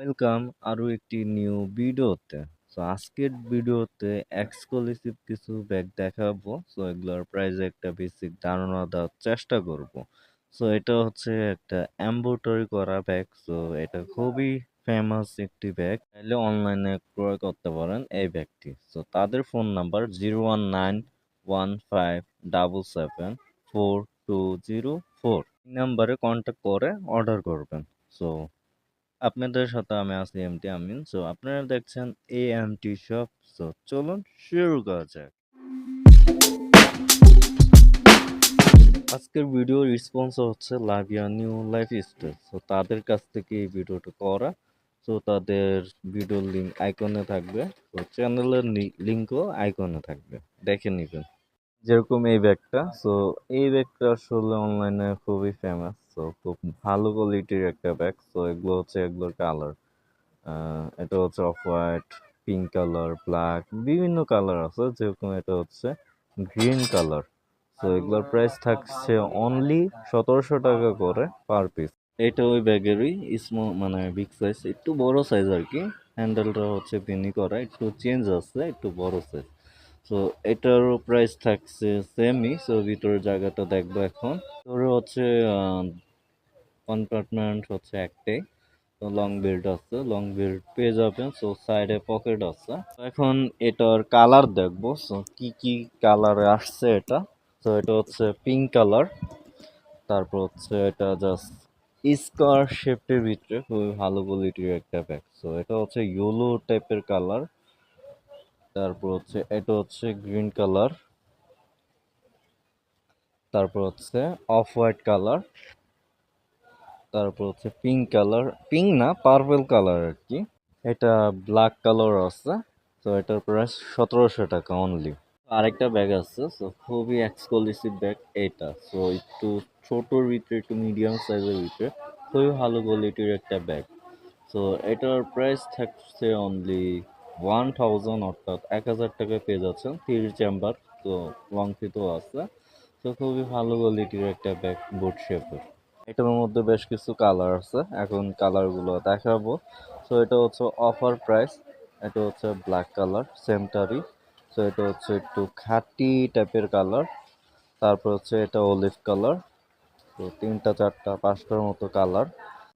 Welcome আরও একটি new ভিডিওতে সো আজকের ভিডিওতে এক্সক্লুসিভ কিছু ব্যাগ দেখাবো। সো এগুলোর প্রাইসে একটা বেসিক ধারণা দেওয়ার চেষ্টা করব। সো এটা হচ্ছে একটা এম্বোটারি করা ব্যাগ সো এটা খুবই ফেমাস একটি ব্যাগ চাইলে অনলাইনে ক্রয় করতে পারেন এই ব্যাগটি সো তাদের phone number zero one nine one five double seven four two zero four নাম্বারে কন্ট্যাক্ট করে অর্ডার করবেন। সো আপনাদের সাথে আমি আছি এমটি আমিন। সো আপনারা দেখছেন A M T shop so চলুন শুরু করা যাক। আজকের ভিডিওর স্পন্সর হচ্ছে লাভিয়া নিউ লাইফ স্টাইল সো তাদের কাছ থেকে এই ভিডিওটা করা। সো তাদের ভিডিওর লিঙ্ক আইকনে থাকবে। তো চ্যানেলের লিঙ্কও আইকনে থাকবে। দেখে নেবেন। যেরকম এই ব্যাগটা। সো এই ব্যাগটা আসলে অনলাইনে খুবই ফেমাস সো খুব ভালো কোয়ালিটির একটা ব্যাগ সো এগুলো হচ্ছে এগুলোর কালার এটা হচ্ছে off white pink colour black বিভিন্ন কালার আছে, যেরকম এটা হচ্ছে গ্রিন কালার সো এগুলোর প্রাইস থাকছে অনলি সতেরোশো টাকা করে পার পিস এটা ওই ব্যাগেরই স্মল মানে বিগ সাইজ একটু বড় সাইজ আর কি হ্যান্ডেলটা হচ্ছে পিনি করা, একটু চেঞ্জ আছে, একটু বড় সাইজ সো এটারও প্রাইস থাকছে সেমই সো ভিতরের জায়গাটা দেখব এখন। তোর হচ্ছে কম্পার্টমেন্ট হচ্ছে একটাই তো লং বেল্ট আছে লং বেল্ট পেয়ে যাবেন সো সাইডে পকেট আছে। এখন এটার কালার দেখব সো কি কি কালারে আসছে এটা? তো এটা হচ্ছে পিঙ্ক কালার তারপর হচ্ছে এটা জাস্ট স্কার শেপের ভিতরে খুবই ভালো কোয়ালিটির একটা ব্যাগ সো এটা হচ্ছে ইয়েলো টাইপের কালার তারপর হচ্ছে এটা হচ্ছে গ্রিন কালার তারপর হচ্ছে অফ হোয়াইট কালার তারপর হচ্ছে পিঙ্ক কালার পিঙ্ক না পার্পল কালার আর কি এটা ব্ল্যাক কালার আছে, তো এটার প্রাইস সতেরোশো টাকা অনলি আরেকটা ব্যাগ আছে সো খুবই এক্সক্লুসিভ ব্যাগ এটা। সো একটু ছোটোর ভিতরে, একটু মিডিয়াম সাইজের ভিতরে, খুবই ভালো কোয়ালিটির একটা ব্যাগ সো এটার প্রাইস থাকছে অনলি ওয়ান থাউজেন্ড অর্থাৎ এক হাজার টাকায় পেয়ে যাচ্ছেন থ্রি চেম্বার তো লং ফিতেও আছে। তো খুবই ভালো কোয়ালিটির একটা ব্যাগ বুট শেপের এটার মধ্যে বেশ কিছু কালার আছে। এখন কালারগুলো দেখাবো। সো এটা হচ্ছে অফার প্রাইস এটা হচ্ছে ব্ল্যাক কালার সেমটারি সো এটা হচ্ছে একটু খাটি টাইপের কালার তারপর হচ্ছে এটা অলিভ কালার তো তিনটা চারটা পাঁচটার মতো কালার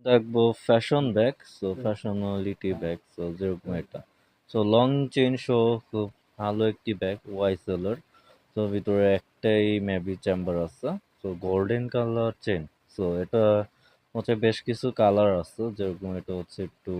দেখব fashion bag so fashionality bag so যেরকম এটা। সো লং চেন শো খুব ভালো একটি ব্যাগ ওয়াইসেলের তো ভিতরে একটাই মেবি চেম্বার আছে। তো গোল্ডেন কালার চেন সো এটা হচ্ছে বেশ কিছু কালার আছে যেরকম এটা হচ্ছে একটু